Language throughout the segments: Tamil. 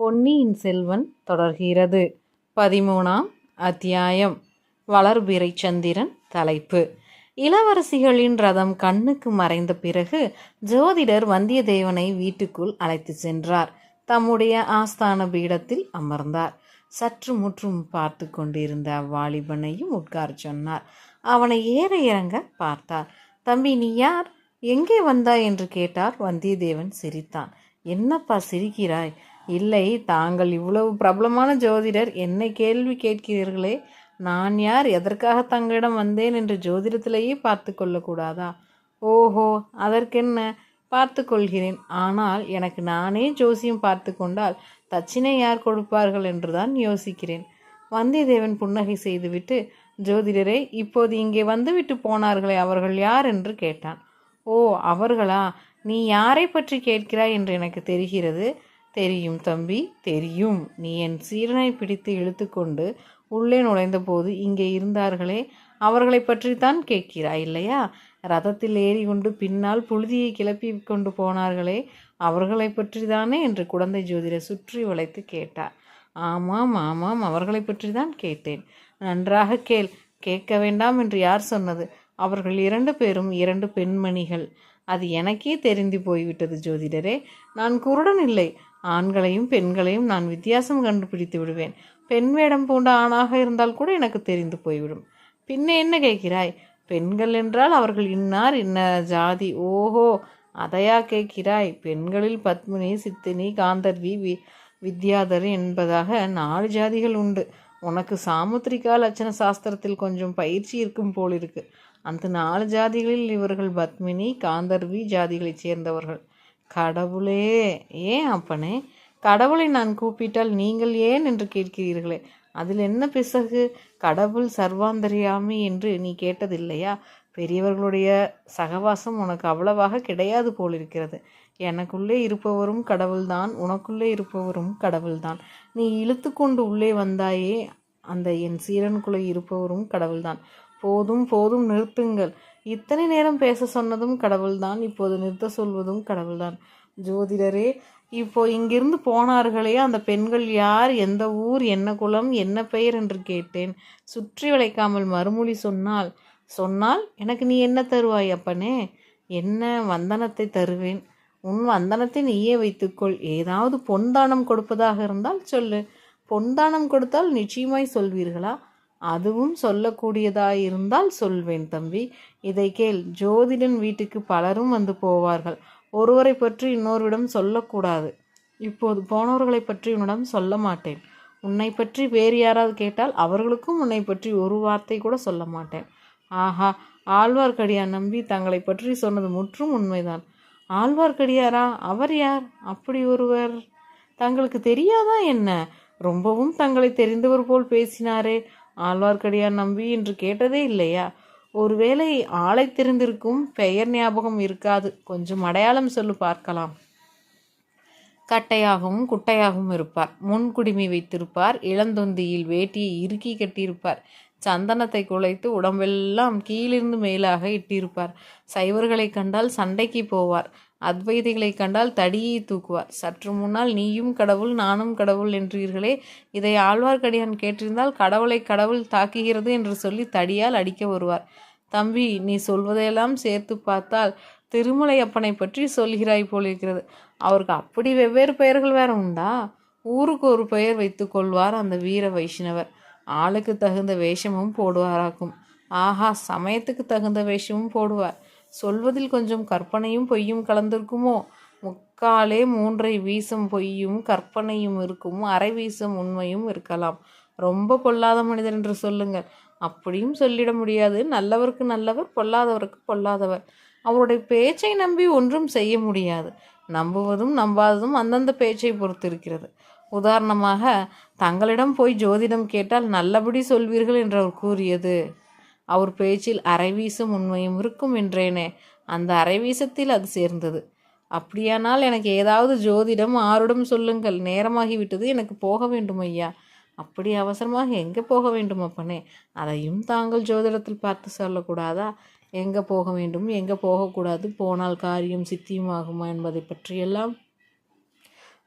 பொன்னியின் செல்வன் தொடர்கிறது. பதிமூணாம் அத்தியாயம். வளர்பிறை சந்திரன் தலைப்பு. இளவரசிகளின் ரதம் கண்ணுக்கு மறைந்த பிறகு ஜோதிடர் வந்தியத்தேவனை வீட்டுக்குள் அழைத்து சென்றார். தம்முடைய ஆஸ்தான பீடத்தில் அமர்ந்தார். சற்று முற்றும் பார்த்து கொண்டிருந்த அவ்வாலிபனையும் உட்கார சொன்னார். அவனை ஏற இறங்க பார்த்தார். தம்பி நீ யார்? எங்கே வந்தாய்? என்று கேட்டார் வந்தியத்தேவன் சிரித்தான். என்னப்பா சிரிக்கிறாய்? இல்லை தாங்கள் இவ்வளவு பிரபலமான ஜோதிடர் என்னை கேள்வி கேட்கிறீர்களே. நான் யார்? எதற்காக தங்களிடம் வந்தேன் என்று ஜோதிடத்திலேயே பார்த்து கொள்ளக்கூடாதா? ஓஹோ அதற்கென்ன? பார்த்து கொள்கிறேன். ஆனால் எனக்கு நானே ஜோசியம் பார்த்து கொண்டால் தச்சினை யார் கொடுப்பார்கள் என்றுதான் யோசிக்கிறேன். வந்தியத்தேவன் புன்னகை செய்துவிட்டு ஜோதிடரே இப்போது இங்கே வந்துவிட்டு போனார்களே அவர்கள் யார்? என்று கேட்டான். ஓ அவர்களா? நீ யாரை பற்றி கேட்கிறாய்? என்று எனக்கு தெரிகிறது. தெரியும் தம்பி தெரியும். நீ என் சீரனை பிடித்து இழுத்துக்கொண்டு உள்ளே நுழைந்தபோது இங்கே இருந்தார்களே அவர்களை பற்றித்தான் கேட்கிறாய் இல்லையா? ரதத்தில் ஏறி கொண்டு பின்னால் புழுதியை கிளப்பி கொண்டு போனார்களே அவர்களை பற்றி தானே என்று குழந்தை ஜோதிடர் சுற்றி வளைத்து கேட்டார். ஆமாம் ஆமாம் அவர்களை பற்றி தான் கேட்டேன். நன்றாக கேள் கேட்க வேண்டாம் என்று யார் சொன்னது? அவர்கள் இரண்டு பேரும் இரண்டு பெண்மணிகள். அது எனக்கே தெரிந்து போய்விட்டது ஜோதிடரே. நான் குருடன் இல்லை. ஆண்களையும் பெண்களையும் நான் வித்தியாசம் கண்டுபிடித்து விடுவேன். பெண் வேடம் பூண்ட ஆணாக இருந்தால் கூட எனக்கு தெரிந்து போய்விடும். பின்ன என்ன கேட்கிறாய்? பெண்கள் என்றால் அவர்கள் இன்னார்? இன்ன ஜாதி? ஓஹோ அதையா கேட்கிறாய்? பெண்களில் பத்மினி சித்தினி காந்தர்வி வி வித்யாதர் என்பதாக நாலு ஜாதிகள் உண்டு. உனக்கு சாமுத்திரிகா லட்சண சாஸ்திரத்தில் கொஞ்சம் பயிற்சி இருக்கும் போல் இருக்குது அந்த நாலு ஜாதிகளில் இவர்கள் பத்மினி காந்தர்வி ஜாதிகளைச் சேர்ந்தவர்கள். கடவுளே ஏன் அப்பனே? கடவுளை நான் கூப்பிட்டால் நீங்கள் ஏன் என்று கேட்கிறீர்களே? அதில் என்ன பிசகு? கடவுள் சர்வாந்தரியாமி என்று நீ கேட்டதில்லையா? பெரியவர்களுடைய சகவாசம் உனக்கு அவ்வளவாக கிடையாது போலிருக்கிறது. எனக்குள்ளே இருப்பவரும் கடவுள்தான் உனக்குள்ளே இருப்பவரும் கடவுள்தான். நீ இழுத்து கொண்டு உள்ளே வந்தாயே அந்த என் சீரனுக்குள்ளே இருப்பவரும் கடவுள்தான். போதும் போதும் நிறுத்துங்கள். இத்தனை நேரம் பேச சொன்னதும் கடவுள்தான் இப்போது நிறுத்த சொல்வதும் கடவுள்தான். ஜோதிடரே இப்போ இங்கிருந்து போனார்களே அந்த பெண்கள் யார் எந்த ஊர் என்ன குலம் என்ன பெயர் என்று கேட்டேன். சுற்றி வளைக்காமல் மறுமொழி சொன்னால் சொன்னால் எனக்கு நீ என்ன தருவாய் அப்பனே? என்ன வந்தனத்தை தருவேன்? உன் வந்தனத்தை நீயே வைத்துக்கொள். ஏதாவது பொன்தானம் கொடுப்பதாக இருந்தால் சொல்லு. பொன்தானம் கொடுத்தால் நிச்சயமாய் சொல்வீர்களா? அதுவும் சொல்லக்கூடியதாயிருந்தால் சொல்வேன் தம்பி. இதை கேள் ஜோதிடன் வீட்டுக்கு பலரும் வந்து போவார்கள். ஒருவரை பற்றி இன்னொருவிடம் சொல்லக்கூடாது. இப்போது போனவர்களை பற்றி உன்னிடம் சொல்ல மாட்டேன். உன்னை பற்றி வேறு யாராவது கேட்டால் அவர்களுக்கும் உன்னை பற்றி ஒரு வார்த்தை கூட சொல்ல மாட்டேன். ஆஹா ஆழ்வார்க்கடியார் நம்பி தங்களை பற்றி சொன்னது முற்றும் உண்மைதான். ஆழ்வார்க்கடியாரா? அவர் யார்? அப்படி ஒருவர்? தங்களுக்கு தெரியாதா என்ன? ரொம்பவும் தங்களை தெரிந்தவர் போல் பேசினாரே. ஆழ்வார்க்கடியார் நம்பி என்று கேட்டதே இல்லையா? ஒருவேளை ஆளை தெரிந்திருக்கும் பெயர் ஞாபகம் இருக்காது. கொஞ்சம் அடையாளம் சொல்லு பார்க்கலாம். கட்டையாகவும் குட்டையாகவும் இருப்பார். முன்குடிமை வைத்திருப்பார். இளந்தொந்தியில் வேட்டியை இறுக்கி கட்டியிருப்பார். சந்தனத்தை குலைத்து உடம்பெல்லாம் கீழிருந்து மேலாக இட்டிருப்பார். சைவர்களை கண்டால் சண்டைக்கு போவார். அத்வைதிகளை கண்டால் தடியை தூக்குவார். சற்று முன்னால் நீயும் கடவுள் நானும் கடவுள் என்றீர்களே. இதை ஆழ்வார்க்கடியான் கேட்டிருந்தால் கடவுளை கடவுள் தாக்குகிறது என்று சொல்லி தடியால் அடிக்க வருவார். தம்பி நீ சொல்வதையெல்லாம் சேர்த்து பார்த்தால் திருமலையப்பனை பற்றி சொல்கிறாய் போலிருக்கிறது. அவருக்கு அப்படி வெவ்வேறு பெயர்கள் வேற உண்டா? ஊருக்கு ஒரு பெயர் வைத்து கொள்வார் அந்த வீர வைஷ்ணவர். ஆளுக்கு தகுந்த வேஷமும் போடுவாராக்கும். ஆஹா சமயத்துக்கு தகுந்த வேஷமும் போடுவார். சொல்வதில் கொஞ்சம் கற்பனையும் பொய்யும் கலந்திருக்குமோ? முக்காலே மூன்றை வீசும் பொய்யும் கற்பனையும் இருக்கும் அரை வீசும் உண்மையும் இருக்கலாம். ரொம்ப பொல்லாத மனிதர் என்று சொல்லுங்கள். அப்படியும் சொல்லிட முடியாது. நல்லவருக்கு நல்லவர் பொல்லாதவருக்கு பொல்லாதவர். அவருடைய பேச்சை நம்பி ஒன்றும் செய்ய முடியாது. நம்புவதும் நம்பாததும் அந்தந்த பேச்சை பொறுத்து இருக்கிறது உதாரணமாக தங்களிடம் போய் ஜோதிடம் கேட்டால் நல்லபடி சொல்வீர்கள் என்று அவர் கூறியது. அவர் பேச்சில் அரைவீசும் உண்மையும் இருக்கும் என்றேனே. அந்த அரைவீசத்தில் அது சேர்ந்தது. அப்படியானால் எனக்கு ஏதாவது ஜோதிடம் ஆருடம் சொல்லுங்கள். நேரமாகிவிட்டது எனக்கு போக வேண்டும் ஐயா. அப்படி அவசரமாக எங்கே போக வேண்டும் அப்பனே? அதையும் தாங்கள் ஜோதிடத்தில் பார்த்து சொல்லக்கூடாதா? எங்கே போக வேண்டும் எங்கே போகக்கூடாது போனால் காரியம் சித்தியுமாகுமா என்பதை பற்றியெல்லாம்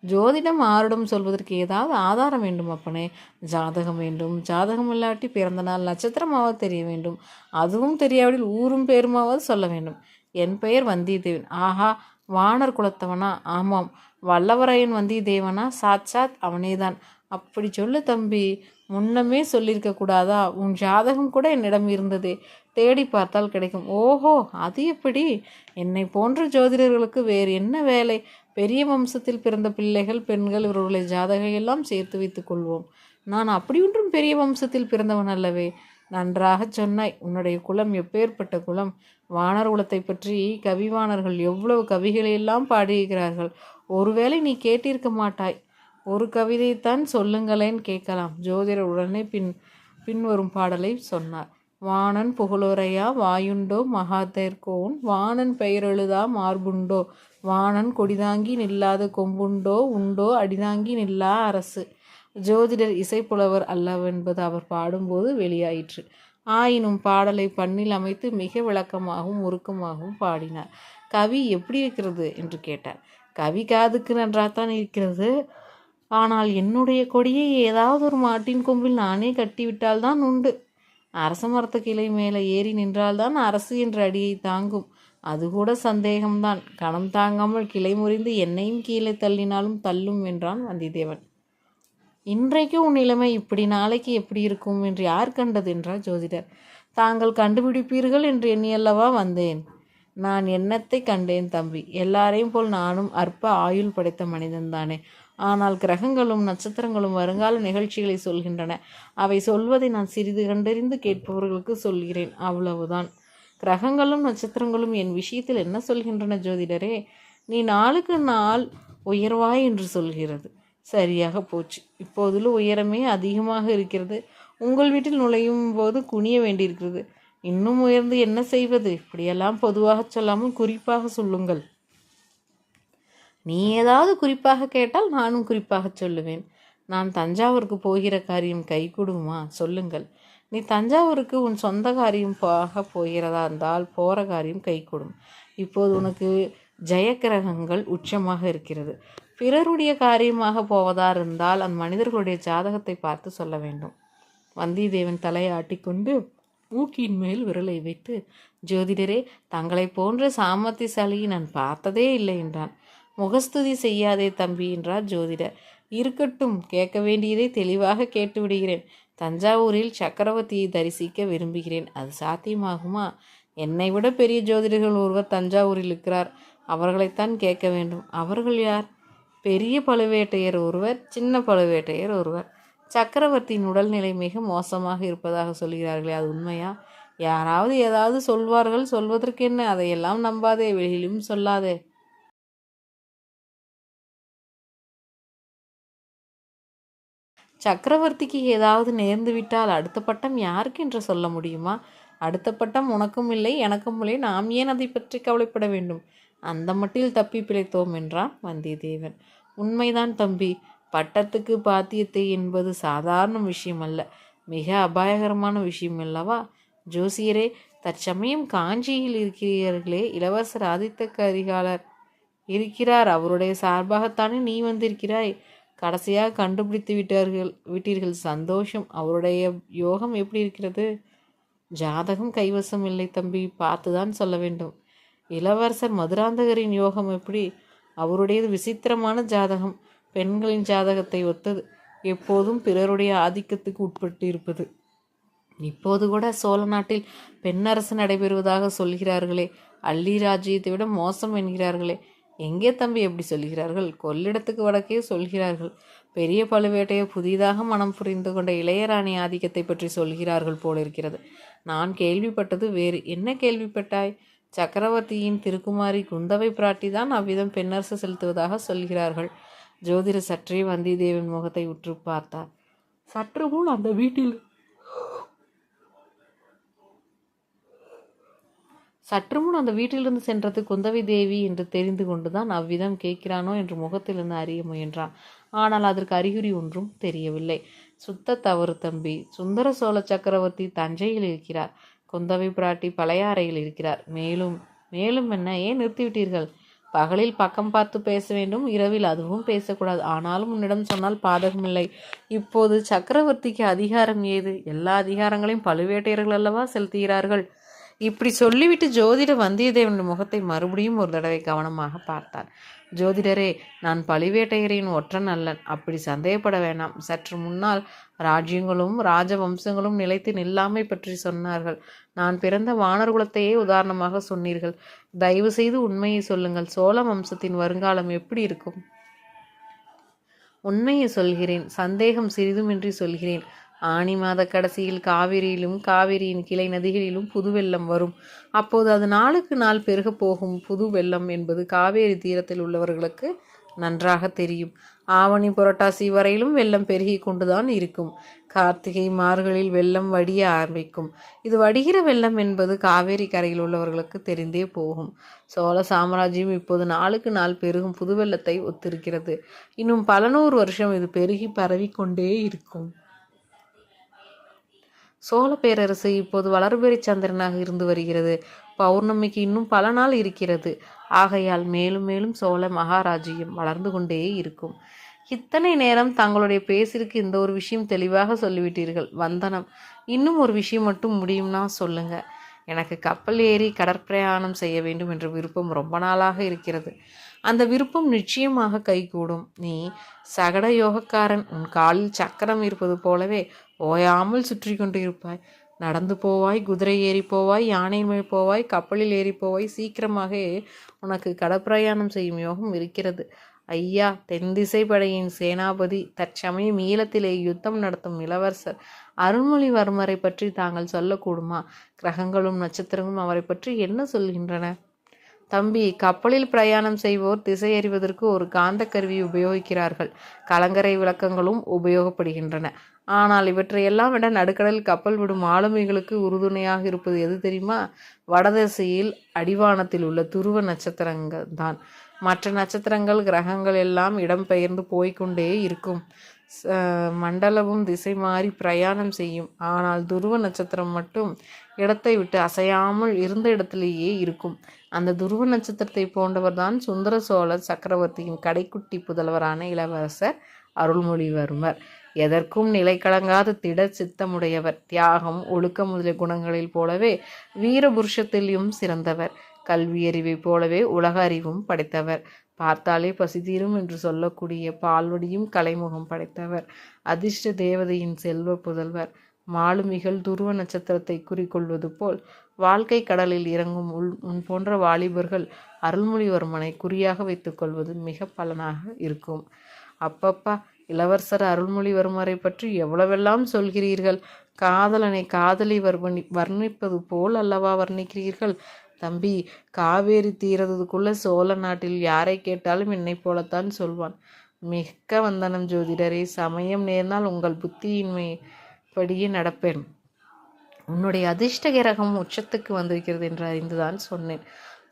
ஜோதிடம் ஆருடம் சொல்வதற்கு ஏதாவது ஆதாரம் வேண்டும் அப்பனே. ஜாதகம் வேண்டும். ஜாதகம் இல்லாட்டி பிறந்த நாள் நட்சத்திரமாவது தெரிய வேண்டும். அதுவும் தெரியாவிடில் ஊரும் பேருமாவது சொல்ல வேண்டும். என் பெயர் வந்தியத்தேவன். ஆஹா வானர் குலத்தவனா? ஆமாம். வல்லவரையன் வந்தியத்தேவனா? சாத் சாத் அவனேதான். அப்படி சொல்லு தம்பி. முன்னமே சொல்லியிருக்க கூடாதா? உன் ஜாதகம் கூட என்னிடம் இருந்ததே. தேடி பார்த்தால் கிடைக்கும். ஓஹோ அது எப்படி? என்னை போன்ற ஜோதிடர்களுக்கு வேறு என்ன வேலை? பெரிய வம்சத்தில் பிறந்த பிள்ளைகள் பெண்கள் இவர்களை ஜாதகையெல்லாம் சேர்த்து வைத்துக் கொள்வோம். நான் அப்படி ஒன்றும் பெரிய வம்சத்தில் பிறந்தவன் அல்லவே. நன்றாக சொன்னாய் உன்னுடைய குலம் எப்பேற்பட்ட குலம். வானர் குலத்தை பற்றி கவிவாணர்கள் எவ்வளவு கவிகளை எல்லாம் பாடியிருக்கிறார்கள். ஒருவேளை நீ கேட்டிருக்க மாட்டாய். ஒரு கவிதைத்தான் சொல்லுங்களேன் கேட்கலாம். ஜோதிடர் உடனே பின் பின்வரும் பாடலை சொன்னார். வாணன் புகழுரையா வாயுண்டோ மகாதேர்கோன் வாணன் பெயரெழுதா மார்புண்டோ? வாணன் கொடிதாங்கி நில்லாத கொம்புண்டோ உண்டோ அடிதாங்கி நில்லா அரசு. ஜோதிடர் இசைப்புலவர் அல்லவென்பது அவர் பாடும்போது வெளியாயிற்று. ஆயினும் பாடலை பண்ணில் அமைத்து மிக விளக்கமாகவும் உருக்கமாகவும் பாடினார். கவி எப்படி இருக்கிறது? என்று கேட்டார். கவி காதுக்கு நன்றாகத்தான் இருக்கிறது. ஆனால் என்னுடைய கொடியை ஏதாவது ஒரு மாட்டின் கொம்பில் நானே கட்டிவிட்டால்தான் உண்டு. அரச மரத்து கிளை மேலே ஏறி நின்றால்தான் அரசு என்ற அடியை தாங்கும். அது கூட சந்தேகம்தான். கணம் தாங்காமல் கிளை முறிந்து என்னையும் கீழே தள்ளினாலும் தள்ளும் என்றான் வந்திதேவன். இன்றைக்கு உன் நிலைமை இப்படி நாளைக்கு எப்படி இருக்கும் என்று யார் கண்டது என்றார் ஜோதிடர். தாங்கள் கண்டுபிடிப்பீர்கள் என்று எண்ணியல்லவா வந்தேன். நான் எண்ணத்தை கண்டேன் தம்பி? எல்லாரையும் போல் நானும் அற்ப ஆயுள் படைத்த மனிதன்தானே ஆனால் கிரகங்களும் நட்சத்திரங்களும் வருங்கால நிகழ்ச்சிகளை சொல்கின்றன. அவை சொல்வதை நான் சிறிது கண்டறிந்து கேட்பவர்களுக்கு சொல்கிறேன். அவ்வளவுதான். கிரகங்களும் நட்சத்திரங்களும் என் விஷயத்தில் என்ன சொல்கின்றன ஜோதிடரே? நீ நாளுக்கு நாள் உயர்வாய் என்று சொல்கிறது. சரியாக போச்சு. இப்போதுள்ள உயரமே அதிகமாக இருக்கிறது. உங்கள் வீட்டில் நுழையும் போது குனிய வேண்டியிருக்கிறது. இன்னும் உயர்ந்து என்ன செய்வது? இப்படியெல்லாம் பொதுவாக சொல்லாமல் குறிப்பாக சொல்லுங்கள். நீ ஏதாவது குறிப்பாக கேட்டால் நானும் குறிப்பாக சொல்லுவேன். நான் தஞ்சாவூருக்கு போகிற காரியம் கைகூடுமா சொல்லுங்கள். நீ தஞ்சாவூருக்கு உன் சொந்த காரியம் போக போகிறதா இருந்தால் போகிற காரியம் கை கொடும். இப்போது உனக்கு ஜெயக்கிரகங்கள் உச்சமாக இருக்கிறது. பிறருடைய காரியமாக போவதா இருந்தால் அந்த மனிதர்களுடைய ஜாதகத்தை பார்த்து சொல்ல வேண்டும். வந்தியத்தேவன் தலையை ஆட்டிக்கொண்டு மூக்கின் மேல் விரலை வைத்து ஜோதிடரே தங்களை போன்ற சாமர்த்தியசாலியை நான் பார்த்ததே இல்லை என்றான். முகஸ்துதி செய்யாதே தம்பி என்றார் ஜோதிடர். இருக்கட்டும் கேட்க வேண்டியதை தெளிவாக கேட்டு விடுகிறேன். தஞ்சாவூரில் சக்கரவர்த்தியை தரிசிக்க விரும்புகிறேன். அது சாத்தியமாகுமா? என்னை விட பெரிய ஜோதிடர்கள் ஒருவர் தஞ்சாவூரில் இருக்கிறார். அவர்களைத்தான் கேட்க வேண்டும். அவர்கள் யார்? பெரிய பழுவேட்டையர் ஒருவர் சின்ன பழுவேட்டையர் ஒருவர். சக்கரவர்த்தியின் உடல்நிலை மிக மோசமாக இருப்பதாக சொல்கிறார்களே அது உண்மையா? யாராவது ஏதாவது சொல்வார்கள் சொல்வதற்கு என்ன? அதையெல்லாம் நம்பாதே வெளியிலும் சொல்லாதே. சக்கரவர்த்திக்கு ஏதாவது நேர்ந்து விட்டால் அடுத்த பட்டம் யாருக்கு என்று சொல்ல முடியுமா? அடுத்த பட்டம் உனக்கும் இல்லை எனக்கும் இல்லை. நாம் ஏன் அதை பற்றி கவலைப்பட வேண்டும்? அந்த மட்டில் தப்பி பிழைத்தோம் என்றான் வந்தியத்தேவன். உண்மைதான் தம்பி. பட்டத்துக்கு பாத்தியத்தை என்பது சாதாரண விஷயம் அல்ல மிக அபாயகரமான விஷயம் அல்லவா? ஜோசியரே தற்சமயம் காஞ்சியில் இருக்கிறீர்களே. இளவரசர் ஆதித்த கரிகாலர் இருக்கிறார். அவருடைய சார்பாகத்தானே நீ வந்திருக்கிறாய்? கடைசியாக கண்டுபிடித்து விட்டார்கள் விட்டீர்கள். சந்தோஷம். அவருடைய யோகம் எப்படி இருக்கிறது? ஜாதகம் கைவசம் இல்லை தம்பி. பார்த்து தான் சொல்ல வேண்டும். இளவரசர் மதுராந்தகரின் யோகம் எப்படி? அவருடையது விசித்திரமான ஜாதகம். பெண்களின் ஜாதகத்தை ஒத்தது. எப்போதும் பிறருடைய ஆதிக்கத்துக்கு உட்பட்டு இருப்பது இப்போது கூட சோழ நாட்டில் பெண்ணரசு நடைபெறுவதாக சொல்கிறார்களே. அள்ளி ராஜ்யத்தை விட மோசம் என்கிறார்களே. எங்கே தம்பி எப்படி சொல்கிறார்கள்? கொள்ளிடத்துக்கு வடக்கே சொல்கிறார்கள். பெரிய பழுவேட்டையை புதிதாக மனம் புரிந்து கொண்ட இளையராணி ஆதிக்கத்தை பற்றி சொல்கிறார்கள் போலிருக்கிறது. நான் கேள்விப்பட்டது வேறு. என்ன கேள்விப்பட்டாய்? சக்கரவர்த்தியின் திருக்குமாரி குந்தவை பிராட்டி தான் அவ்விதம் பெண்ணரசு செலுத்துவதாக சொல்கிறார்கள். ஜோதிட சற்றே வந்திதேவன் முகத்தை உற்று பார்த்தார். சற்று முன் அந்த வீட்டில் சற்றுமுன் அந்த வீட்டிலிருந்து சென்றது குந்தவி தேவி என்று தெரிந்து கொண்டுதான் அவ்விதம் கேட்கிறானோ என்று முகத்திலிருந்து அறிய முயன்றான். ஆனால் அதற்கு அறிகுறி ஒன்றும் தெரியவில்லை. சுத்த தவறு தம்பி. சுந்தர சோழ சக்கரவர்த்தி தஞ்சையில் இருக்கிறார். குந்தவை பிராட்டி பழையாறையில் இருக்கிறார். மேலும் மேலும் என்ன? ஏன் நிறுத்திவிட்டீர்கள்? பகலில் பக்கம் பார்த்து பேச வேண்டும் இரவில் அதுவும் பேசக்கூடாது. ஆனாலும் உன்னிடம் சொன்னால் பாதகமில்லை. இப்போது சக்கரவர்த்திக்கு அதிகாரம் ஏது? எல்லா அதிகாரங்களையும் பழுவேட்டையர்கள் அல்லவா செலுத்துகிறார்கள்? இப்படி சொல்லிவிட்டு ஜோதிடர் வந்தியத்தேவனின் முகத்தை மறுபடியும் ஒரு தடவை கவனமாக பார்த்தார். ஜோதிடரே நான் பழுவேட்டையரின் ஒற்றன் அல்லன். அப்படி சந்தேகப்பட வேண்டாம் சற்று முன்னால் ராஜ்யங்களும் ராஜவம்சங்களும் நிலைத்து நில்லாமை பற்றி சொன்னார்கள். நான் பிறந்த வானர்குலத்தையே உதாரணமாக சொன்னீர்கள். தயவு செய்து உண்மையை சொல்லுங்கள். சோழ வம்சத்தின் வருங்காலம் எப்படி இருக்கும்? உண்மையை சொல்கிறேன். சந்தேகம் சிறிதுமின்றி சொல்கிறேன். ஆனி மாத கடைசியில் காவிரியிலும் காவிரியின் கிளை நதிகளிலும் புது வெள்ளம் வரும். அப்போது அது நாளுக்கு நாள் பெருகப் போகும் புது வெள்ளம் என்பது காவேரி தீரத்தில் உள்ளவர்களுக்கு நன்றாக தெரியும். ஆவணி புரட்டாசி வரையிலும் வெள்ளம் பெருகி கொண்டுதான் இருக்கும். கார்த்திகை மார்களில் வெள்ளம் வடிய ஆரம்பிக்கும். இது வடிகிற வெள்ளம் என்பது காவேரி கரையில் உள்ளவர்களுக்கு தெரிந்தே போகும். சோழ சாம்ராஜ்யம் இப்போது நாளுக்கு நாள் பெருகும் புது வெள்ளத்தை ஒத்திருக்கிறது. இன்னும் பல நூறு வருஷம் இது பெருகி பரவிக்கொண்டே இருக்கும். சோழ பேரரசு இப்போது வளர்பிறை சந்திரனாக இருந்து வருகிறது. பௌர்ணமிக்கு இன்னும் பல நாள் இருக்கிறது. ஆகையால் மேலும் மேலும் சோழ மகாராஜ்யம் வளர்ந்து கொண்டே இருக்கும். இத்தனை நேரம் தங்களுடைய பேசிற்கு இந்த ஒரு விஷயம் தெளிவாக சொல்லிவிட்டீர்கள். வந்தனம். இன்னும் ஒரு விஷயம் மட்டும் முடியும்னா சொல்லுங்க. எனக்கு கப்பல் ஏறி கடற்பிரயாணம் செய்ய வேண்டும் என்ற விருப்பம் ரொம்ப நாளாக இருக்கிறது. அந்த விருப்பம் நிச்சயமாக கைகூடும். நீ சகட யோகக்காரன். உன் காலில் சக்கரம் இருப்பது போலவே ஓயாமல் சுற்றி கொண்டு இருப்பாய் நடந்து போவாய் குதிரை ஏறி போவாய் யானை மேல் போவாய் கப்பலில் ஏறி போவாய். சீக்கிரமாக உனக்கு கடப்பிரயாணம் செய்யும் யோகம் இருக்கிறது. ஐயா தென்திசை படையின் சேனாபதி தற்சமயம் ஈழத்திலே யுத்தம் நடத்தும் இளவரசர் அருள்மொழிவர்மரை பற்றி தாங்கள் சொல்லக்கூடுமா? கிரகங்களும் நட்சத்திரங்களும் அவரை பற்றி என்ன சொல்கின்றன? தம்பி கப்பலில் பிரயாணம் செய்வோர் திசையறிவதற்கு ஒரு காந்த கருவி உபயோகிக்கிறார்கள். கலங்கரை விளக்கங்களும் உபயோகப்படுகின்றன. ஆனால் இவற்றையெல்லாம் விட நடுக்கடலில் கப்பல் விடும் ஆளுமைகளுக்கு உறுதுணையாக இருப்பது எது தெரியுமா? வடதிசையில் அடிவானத்தில் உள்ள துருவ நட்சத்திரங்கள் தான். மற்ற நட்சத்திரங்கள் கிரகங்கள் எல்லாம் இடம்பெயர்ந்து போய்க்கொண்டே இருக்கும். மண்டலமும் திசை மாறி பிரயாணம் செய்யும். ஆனால் துருவ நட்சத்திரம் மட்டும் இடத்தை விட்டு அசையாமல் இருந்த இடத்திலேயே இருக்கும். அந்த துருவ நட்சத்திரத்தை போன்றவர்தான் சுந்தர சோழர் சக்கரவர்த்தியின் கடைக்குட்டி புதல்வரான இளவரசர் அருள்மொழிவர்மர். எதற்கும் நிலை கலங்காத திட சித்தமுடையவர். தியாகம் ஒழுக்க முதலிய குணங்களில் போலவே வீரபுருஷத்திலும் சிறந்தவர். கல்வியறிவை போலவே உலக அறிவும் படைத்தவர். பார்த்தாலே பசிதீரும் என்று சொல்லக்கூடிய பால்வடியும் கலைமுகம் படைத்தவர். அதிர்ஷ்ட தேவதையின் செல்வ புதல்வர். மாலுமிகள் துருவ நட்சத்திரத்தை குறிக்கொள்வது போல் வாழ்க்கை கடலில் இறங்கும் உள் உன் போன்ற வாலிபர்கள் அருள்மொழிவர்மனை குறியாக வைத்துக்கொள்வது மிக பலனாக இருக்கும். அப்பப்பா இளவரசர் அருள்மொழிவர்மரை பற்றி எவ்வளவெல்லாம் சொல்கிறீர்கள்? காதலனை காதலி வர்ணி வர்ணிப்பது போல் அல்லவா வர்ணிக்கிறீர்கள்? தம்பி காவேரி தீரதுக்குள்ள சோழ நாட்டில் யாரை கேட்டாலும் என்னை போலத்தான் சொல்வான். மிக்க வந்தனம் ஜோதிடரே சமயம் நேர்ந்தால் உங்கள் புத்தியின்மை படியே நடப்பேன். உன்னுடைய அதிர்ஷ்ட கிரகம் உச்சத்துக்கு வந்திருக்கிறது என்று அறிந்துதான் சொன்னேன்.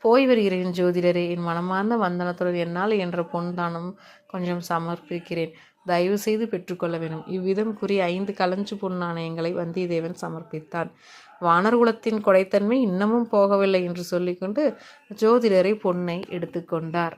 போய் வருகிறேன் ஜோதிடரே என் மனமார்ந்த வந்தனத்துடன் என்னால் என்ற பொன்தானம் கொஞ்சம் சமர்ப்பிக்கிறேன். தயவு செய்து பெற்றுக்கொள்ள வேண்டும். இவ்விதம் கூறி ஐந்து களஞ்சு பொன் நாணயங்களை வந்தியத்தேவன் சமர்ப்பித்தான். வானர்குலத்தின் கொடைத்தன்மை இன்னமும் போகவில்லை என்று சொல்லிக்கொண்டு ஜோதிடரை பொன்னை எடுத்துக்கொண்டார்.